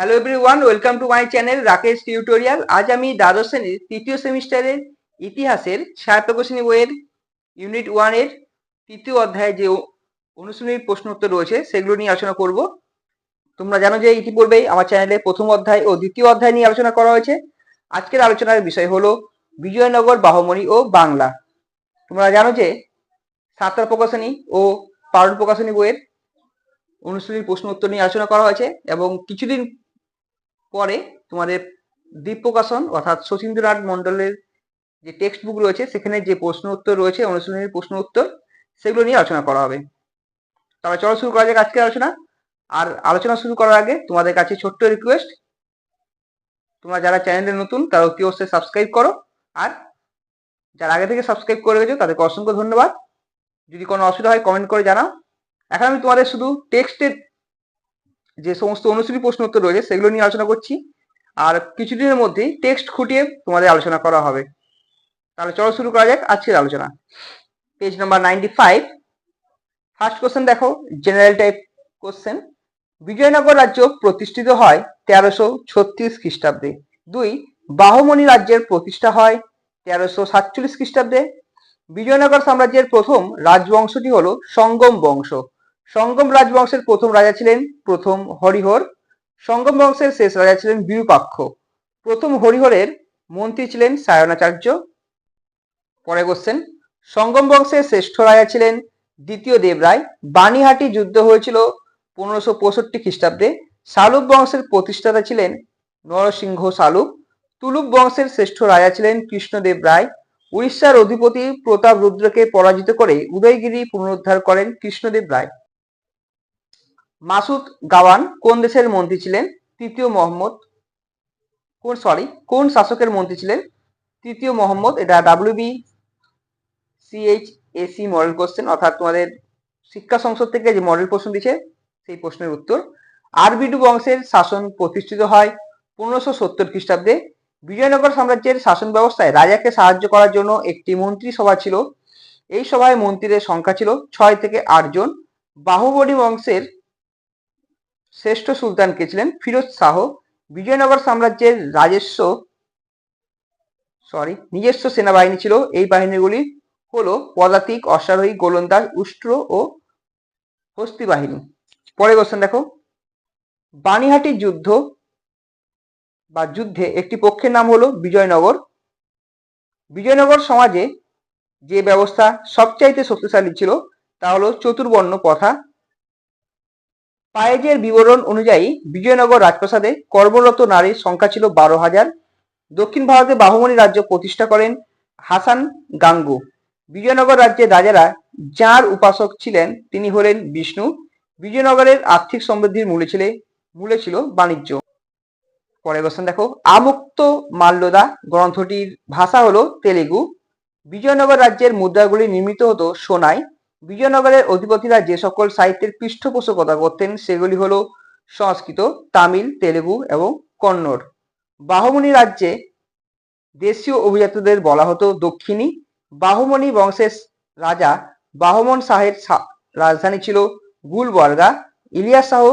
Hello everyone welcome to my channel Rakesh tutorial আজ আমি দ্বাদশ শ্রেণির তৃতীয় সেমিস্টারের ইতিহাসের ছায়া প্রকাশনী বইয়ের ইউনিট ওয়ানের তৃতীয় অধ্যায়ে যে অনুশীলনীর প্রশ্ন উত্তর রয়েছে, সেগুলো নিয়ে আলোচনা করব। তোমরা জানো যে ইতিপূর্বেই আমার চ্যানেলে প্রথম অধ্যায় ও দ্বিতীয় অধ্যায় নিয়ে আলোচনা করা হয়েছে। আজকের আলোচনার বিষয় হলো বিজয়নগর, বাহমণি ও বাংলা। তোমরা জানো যে সাঁতার প্রকাশনী ও পারুল প্রকাশনী বইয়ের অনুশীলনীর প্রশ্ন উত্তর নিয়ে আলোচনা করা হয়েছে এবং কিছুদিন পরে তোমাদের দ্বীপ অর্থাৎ শচীন্দ্রনাথ মন্ডলের যে টেক্সট বুক রয়েছে, সেখানে যে প্রশ্ন উত্তর রয়েছে, অনুশীলনীর প্রশ্ন উত্তর, সেগুলো নিয়ে আলোচনা করা হবে। তবে চলো শুরু করা যাক আজকের আলোচনা। আর আলোচনা শুরু করার আগে তোমাদের কাছে ছোট্ট রিকোয়েস্ট তোমরা যারা চ্যানেলে নতুন, তারা অতি অবশ্যই সাবস্ক্রাইব করো। আর যারা আগে থেকে সাবস্ক্রাইব করে গেছো তাদেরকে অসংখ্য ধন্যবাদ। যদি কোনো অসুবিধা হয় কমেন্ট করে জানাও। এখন আমি তোমাদের শুধু টেক্সটের যে সমস্ত অনুশীলনী প্রশ্ন উত্তর রয়েছে সেগুলো নিয়ে আলোচনা করছি। আর কিছুদিনের মধ্যেই টেক্সট খুঁটিয়ে তোমাদের আলোচনা করা হবে। তাহলে চলো শুরু করা যাক আজকের আলোচনা। Page number ninety five first question দেখো জেনারেল টাইপ কোশ্চেন বিজয়নগর রাজ্য প্রতিষ্ঠিত হয় তেরোশো ছত্রিশ খ্রিস্টাব্দে। দুই, বাহমণি রাজ্যের প্রতিষ্ঠা হয় তেরোশো সাতচল্লিশ খ্রিস্টাব্দে। বিজয়নগর সাম্রাজ্যের প্রথম রাজবংশটি হলো সঙ্গম বংশ। সঙ্গম রাজবংশের প্রথম রাজা ছিলেন প্রথম হরিহর। সঙ্গম বংশের শেষ রাজা ছিলেন বিরূপাক্ষ। প্রথম হরিহরের মন্ত্রী ছিলেন সায়নাচার্য। পরে কোশ্চেন সঙ্গম বংশের শ্রেষ্ঠ রাজা ছিলেন দ্বিতীয় দেবরায় বানিহাটি যুদ্ধ হয়েছিল পনেরোশো পঁয়ষট্টি খ্রিস্টাব্দে। শালুক বংশের প্রতিষ্ঠাতা ছিলেন নরসিংহ শালুক। তুলুক বংশের শ্রেষ্ঠ রাজা ছিলেন কৃষ্ণদেব রায়। উড়িষ্যার অধিপতি প্রতাপ রুদ্রকে পরাজিত করে উদয়গিরি পুনরুদ্ধার করেন কৃষ্ণদেব রায়। মাসুদ গাওয়ান কোন দেশের মন্ত্রী ছিলেন? তৃতীয় মোহাম্মদ কোন সরি কোন শাসকের মন্ত্রী ছিলেন? তৃতীয় মোহাম্মদ, এটা W B CH SE model question অর্থাৎ তোমাদের শিক্ষা সংসদ থেকে যে মডেল প্রশ্ন দিচ্ছে সেই প্রশ্নের উত্তর। আরবিডু বংশের শাসন প্রতিষ্ঠিত হয় পনেরোশো সত্তর খ্রিস্টাব্দে। বিজয়নগর সাম্রাজ্যের শাসন ব্যবস্থায় রাজাকে সাহায্য করার জন্য একটি মন্ত্রী সভা ছিল। এই সভায় মন্ত্রীদের সংখ্যা ছিল ছয় থেকে আট জন। বাহুবলী বংশের শ্রেষ্ঠ সুলতান কে ছিলেন? ফিরোজ শাহ। বিজয়নগর সাম্রাজ্যের রাজস্ব সরি নিজস্ব সেনাবাহিনী ছিল। এই বাহিনীগুলি হলো পদাতিক, অশ্বারোহী, গোলন্দাজ, উষ্ট্র ও হস্তি বাহিনী। পরে কোশ্চেন দেখো। বানিহাটির যুদ্ধ বা যুদ্ধে একটি পক্ষের নাম হলো বিজয়নগর। বিজয়নগর সমাজে যে ব্যবস্থা সবচাইতে শক্তিশালী ছিল তা হলো চতুর্বর্ণ প্রথা। পায়েজের বিবরণ অনুযায়ী বিজয়নগর রাজপ্রাসাদে কর্মরত নারীর সংখ্যা ছিল বারো হাজার। দক্ষিণ ভারতে বাহুমণি রাজ্য প্রতিষ্ঠা করেন হাসান গাঙ্গু। বিজয়নগর রাজ্যের রাজারা যার উপাসক ছিলেন তিনি হলেন বিষ্ণু। বিজয়নগরের আর্থিক সমৃদ্ধির মূলে ছিল মূলে ছিল বাণিজ্য। পরে কোশ্চেন দেখো, আমুক্ত মাল্যদা গ্রন্থটির ভাষা হলো তেলেগু। বিজয়নগর রাজ্যের মুদ্রাগুলি নির্মিত হতো সোনায়। বিজয়নগরের অধিপতিরা যে সকল সাহিত্যের পৃষ্ঠপোষকতা করতেন, সেগুলি হলো সংস্কৃত, তামিল, তেলেগু এবং কন্নড়। বাহমনি রাজ্যে দেশীয় অভিজাতদের বলা হতো দক্ষিণী। বাহমনি বংশের রাজা বাহমন শাহের রাজধানী ছিল গুলবর্গা। ইলিয়াস শাহ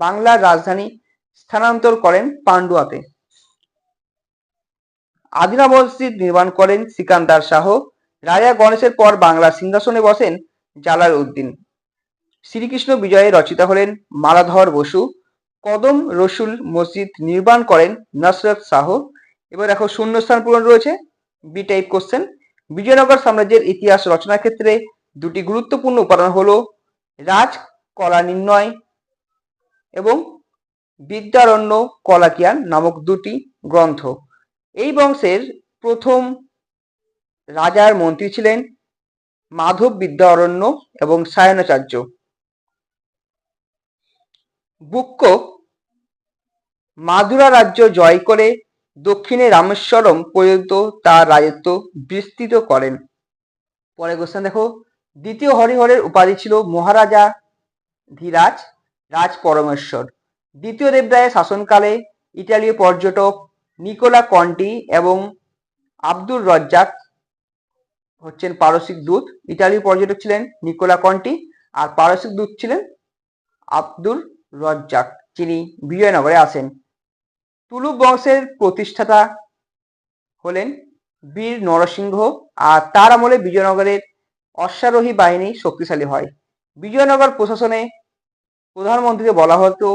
বাংলার রাজধানী স্থানান্তর করেন পান্ডুয়াতে। আদিনা মসজিদ নির্মাণ করেন সিকান্দার শাহ। রাজা গণেশের পর বাংলার সিংহাসনে বসেন জালাল উদ্দিন। শ্রীকৃষ্ণ বিজয়ে রচিতা হলেন মালাধর বসু। কদম রসুল মসজিদ নির্মাণ করেন নসরত শাহ। এবার দেখো শূন্যস্থান পূরণ রয়েছে বি টাইপ কোশ্চেন বিজয়নগর সাম্রাজ্যের ইতিহাস রচনার ক্ষেত্রে দুটি গুরুত্বপূর্ণ উপাদান হল রাজ, কলা নির্ণয় এবং বিদ্যারণ্য কলাকিয়ান নামক দুটি গ্রন্থ। এই বংশের প্রথম রাজার মন্ত্রী ছিলেন মাধব বিদ্যারণ্য এবং সায়নাচার্য। বুক্ক মাদুরা রাজ্য জয় করে দক্ষিণে রামেশ্বরম পর্যন্ত তার রাজত্ব বিস্তৃত করেন। পরে কোশ্চেন দেখো, দ্বিতীয় হরিহরের উপাধি ছিল মহারাজা ধীরাজ, রাজ পরমেশ্বর। দ্বিতীয় দেবরায়ের শাসনকালে ইটালীয় পর্যটক নিকোলা কন্টি এবং আব্দুর রজ্জাক হচ্ছেন পারসিক দূত। ইতালীয় পর্যটক ছিলেন নিকোলা কন্টি আর পারসিক দূত ছিলেন আব্দুর রজ্জাক, যিনি বিজয়নগরে আসেন তুলুপ বংশের প্রতিষ্ঠাতা হলেন বীর নরসিংহ আর তার আমলে বিজয়নগরের অশ্বারোহী বাহিনী শক্তিশালী হয়। বিজয়নগর প্রশাসনে প্রধানমন্ত্রীকে বলা হতো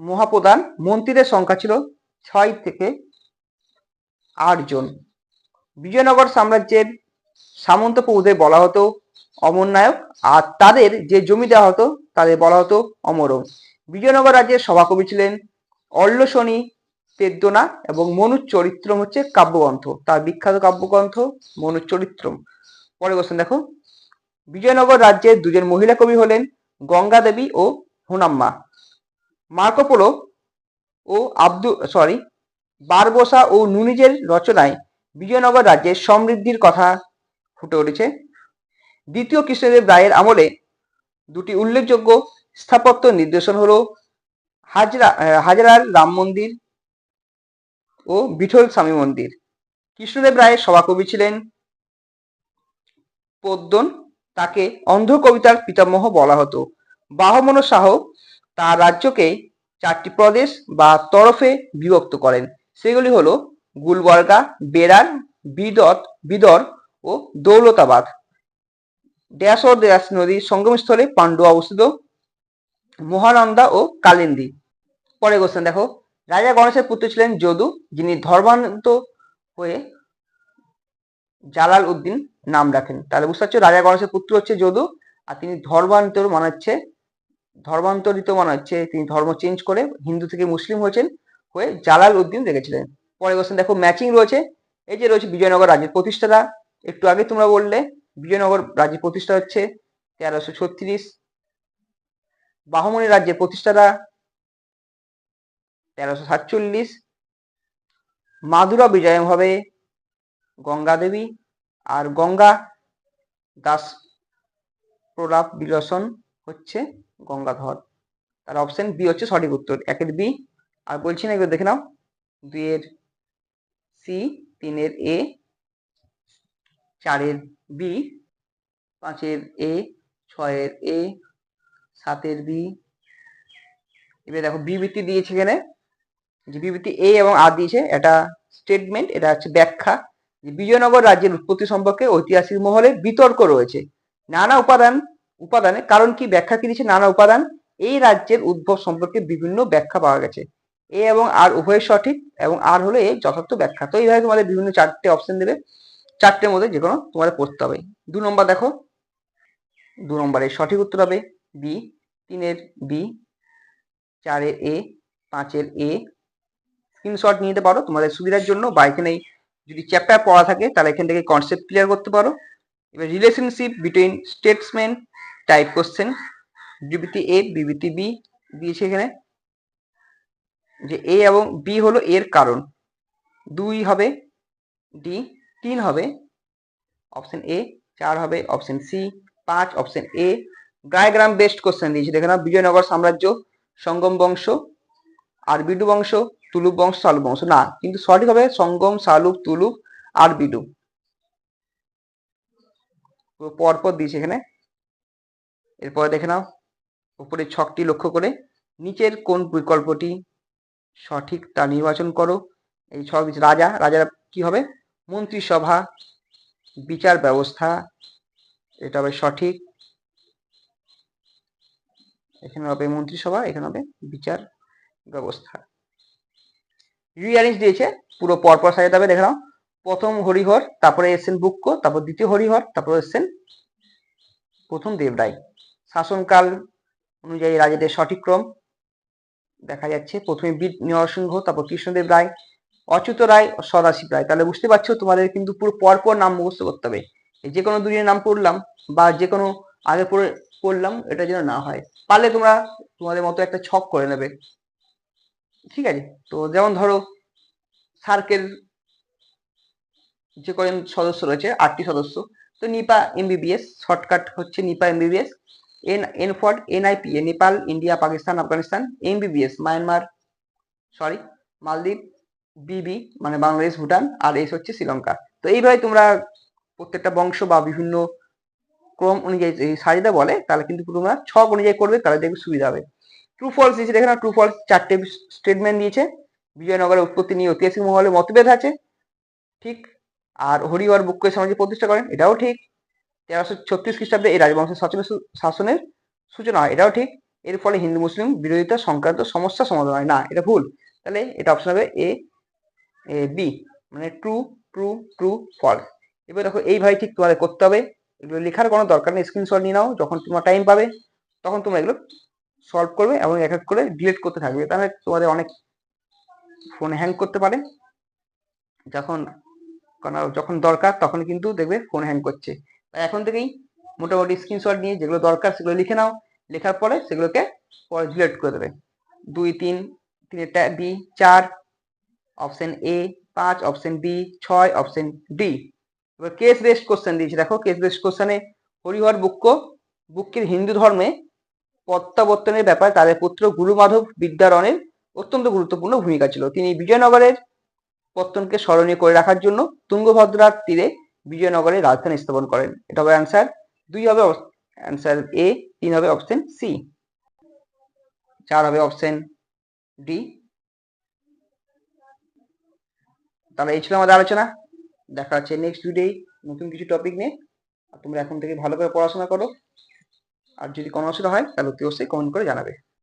মহাপ্রধান। মন্ত্রীদের সংখ্যা ছিল ছয় থেকে আটজন। বিজয়নগর সাম্রাজ্যের সামন্ত প্রভুদের বলা হতো অমরনায়ক আর তাদের যে জমি দেওয়া হতো তাদের বলা হতো অমরম বিজয়নগর রাজ্যের সভাকবি ছিলেন অল্লশনি পেদ্যনা এবং মনুর চরিত্রম হচ্ছে কাব্যগ্রন্থ। তার বিখ্যাত কাব্যগ্রন্থ মনুর চরিত্রম। পরে কোশ্চেন দেখো। বিজয়নগর রাজ্যের দুজন মহিলা কবি হলেন গঙ্গা দেবী ও হুনাম্মা। মার্কোপোলো ও আব্দুল সরি বারবোসা ও নুনিজের রচনায় বিজয়নগর রাজ্যের সমৃদ্ধির কথা ফুটে উঠেছে। দ্বিতীয় কৃষ্ণদেব রায়ের আমলে দুটি উল্লেখযোগ্য স্থাপত্য নির্দেশন হলো হাজরা হাজরার রাম মন্দির ও বিঠল স্বামী মন্দির। কৃষ্ণদেব রায়ের সভাকবি ছিলেন পদ্মন। তাকে অন্ধ কবিতার পিতামহ বলা হতো। বাহমন শাহ তার রাজ্যকে চারটি প্রদেশ বা তরফে বিভক্ত করেন। সেগুলি হলো গুলবর্গা বেরার বিদর বিদর ও দৌলতাবাদ ড্যাশ ও ড্যাশ নদীর সঙ্গমস্থলে পাণ্ডু অবস্থিত। মহানন্দা ও কালিন্দী। পরে কোশ্চেন দেখো। রাজা গণেশের পুত্র ছিলেন যদু, যিনি ধর্মান্ত হয়ে জালাল উদ্দিন নাম রাখেন। তাহলে বুঝতে পারছ, রাজা গণেশের পুত্র হচ্ছে যদু, আর তিনি ধর্মান্তর মানে হচ্ছে ধর্মান্তরিত মানে হচ্ছে তিনি ধর্ম চেঞ্জ করে হিন্দু থেকে মুসলিম হয়েছেন, হয়ে জালাল উদ্দিন রেখেছিলেন। পরে কোশ্চেন দেখো ম্যাচিং রয়েছে। এই যে রয়েছে বিজয়নগর রাজ্যের প্রতিষ্ঠাতা একটু আগে তোমরা বললে, বিজয়নগর রাজ্যের প্রতিষ্ঠা হচ্ছে তেরোশো ছত্রিশ। বাহমনি রাজ্যের প্রতিষ্ঠাতা তেরোশো সাতচল্লিশ। মাদুরা বিজয় হবে গঙ্গা দেবী আর গঙ্গা দাস প্রলাপ বিলসন হচ্ছে গঙ্গাধর। তার অপশন বি হচ্ছে সঠিক উত্তর, একের বি আর বলছি না, এগুলো দেখে নাও। দুইয়ের সি তিনের এ চারের বি, পাঁচের এ, ছয়ের এ, সাতের বি। এবার দেখো বিবৃতি দিয়েছে এখানে যে বিবৃতি এ এবং আর দিয়েছে, এটা স্টেটমেন্ট এটা হচ্ছে ব্যাখ্যা যে বিজয়নগর রাজ্যের উৎপত্তি সম্পর্কে ঐতিহাসিক মহলে বিতর্ক রয়েছে। নানা উপাদান, উপাদানে কারণ কি, ব্যাখ্যা কি দিয়েছে, নানা উপাদান। এই রাজ্যের উদ্ভব সম্পর্কে বিভিন্ন ব্যাখ্যা পাওয়া গেছে। এ এবং আর উভয় সঠিক এবং আর হলো এ যথার্থ ব্যাখ্যা। তো এইভাবে তোমাদের বিভিন্ন চারটে অপশন দেবে। চারটের মধ্যে যে কোনো তোমাদের পড়তে হবে। দু নম্বর দেখো। দু নম্বরের সঠিক উত্তর হবে বি। তিনের বি, চারের এ, পাঁচের এ। স্ক্রিনশট নিয়ে নিতে পারো। তোমাদের সুবিধার জন্য বা এখানে যদি চ্যাপ্টার পড়া থাকে, তাহলে এখান থেকে কনসেপ্ট ক্লিয়ার করতে পারো। এবার relationship between statesman type question বিবৃতি এ বিবৃতি বি দিয়েছে এখানে। যে এ এবং বি হলো এর কারণ। দুই হবে ডি তিন হবে অপশন এ চার হবে অপশন সি পাঁচ option A diagram based question দিয়েছে। দেখে নাও, বিজয়নগর সাম্রাজ্য, সঙ্গম বংশ, আর বিডু বংশ তুলুপ বংশ সালুক বংশ। না, কিন্তু সঠিক হবে সঙ্গম সালুক তুলুপ আর বিডু। পুরো পরপর দিয়েছে এখানে। এরপরে দেখে নাও উপরে ছকটি লক্ষ্য করে। নিচের কোন বিকল্পটি সঠিক তা নির্বাচন করো। এই দিয়েছে রাজা। রাজারা কি হবে? মন্ত্রিসভা, বিচার ব্যবস্থা, এটা হবে সঠিক। এখানে হবে মন্ত্রিসভা, এখানে হবে বিচার ব্যবস্থা। রিয়ারেঞ্জ দিয়েছে, পুরো পরপর সাজাতে হবে, দেখে নাও। প্রথম হরিহর, তারপরে এসছেন বুক্ক, তারপর দ্বিতীয় হরিহর, তারপরে এসছেন প্রথম দেবরায়। শাসনকাল অনুযায়ী রাজাদের সঠিক ক্রম দেখা যাচ্ছে। প্রথমে বীর নরসিংহ, তারপর কৃষ্ণদেব রায় অচ্যুত রায় সদাশিব রায় তাহলে বুঝতে পারছ তোমাদের কিন্তু পুরো পরপর নাম মুখস্থ করতে হবে। যে কোনো দুজনের নাম পড়লাম বা যে কোনো আগে পড়ে পড়লাম, এটা যেন না হয়। পারলে তোমরা তোমাদের মতো একটা ছক করে নেবে। ঠিক আছে? তো যেমন ধরো সার্কেল যে কজন সদস্য রয়েছে, আটটি সদস্য, তো নিপা এমবিবিএস, শর্টকাট হচ্ছে NIPA MBBS, N N for NIP, Nepal, India, Pakistan, Afghanistan, MBBS, Myanmar sorry Maldives BB মানে বাংলাদেশ, ভুটান, আর এস হচ্ছে শ্রীলঙ্কা। তো এইভাবে তোমরা প্রত্যেকটা বংশ বা বিভিন্ন ক্রম অনুযায়ী সারিদা বলে, তাহলে কিন্তু তোমরা ছক অনুযায়ী করবে, তাহলে দেখবে সুবিধা হবে। ট্রু ফলস দিয়েছে, দেখে না ট্রু ফলস চারটে স্টেটমেন্ট দিয়েছে। বিজয়নগরের উৎপত্তি নিয়ে ঐতিহাসিক মহলে মতভেদ আছে। ঠিক? আর হরিহর বুক্ক সমাজে প্রতিষ্ঠা করেন, এটাও ঠিক। তেরোশো ছত্রিশ খ্রিস্টাব্দে এই রাজবংশের শাসনের শাসনের সূচনা হয়, এটাও ঠিক। এর ফলে হিন্দু, মুসলিম বিরোধিতা সংক্রান্ত সমস্যা সমাধান হয়। না, এটা ভুল। তাহলে এটা অপশন হবে এ বি মানে ট্রু ট্রু ট্রু ফলস এবার দেখো এইভাবে ঠিক তোমাদের করতে হবে। এগুলো লেখার কোনো দরকার নেই স্ক্রিনশট নিয়ে নাও, যখন তোমার টাইম পাবে, তখন তোমরা এগুলো সলভ করবে এবং এক এক করে ডিলিট করতে থাকবে। তাহলে তোমাদের অনেক ফোন হ্যাং করতে পারে। যখন যখন দরকার, তখন কিন্তু দেখবে ফোন হ্যাং করছে। তাই এখন থেকেই মোটামুটি স্ক্রিনশট নিয়ে যেগুলো দরকার, সেগুলো লিখে নাও। লেখার পরে সেগুলোকে পরে ডিলিট করে দেবে। দুই, তিন তিনটা বি চার অপশন এ পাঁচ অপশন বি ছয় অপশন ডি এবার কেস বেস্ট কোশ্চেন দিয়েছে। দেখো কেস বেস্ট কোশ্চেনে হরিহর বুক্ক, বুক্কের হিন্দু ধর্মে প্রত্যাবর্তনের ব্যাপারে তাদের পুত্র গুরুমাধব বিদ্যারণের অত্যন্ত গুরুত্বপূর্ণ ভূমিকা ছিল। তিনি বিজয়নগরের পত্তনকে স্মরণীয় করে রাখার জন্য তুঙ্গভদ্রার তীরে বিজয়নগরের রাজধানী স্থাপন করেন। এটা হবে অ্যান্সার দুই হবে অ্যান্সার এ তিন হবে অপশন সি চার হবে অপশন ডি তাহলে এই ছিল আমাদের আলোচনা। দেখা যাচ্ছে নেক্সট ভিডিও নতুন কিছু টপিক নিয়ে। আর তোমরা এখন থেকে ভালো করে পড়াশোনা করো। আর যদি কোনো অসুবিধা হয়, তাহলে অতি অবশ্যই কমেন্ট করে জানাবে।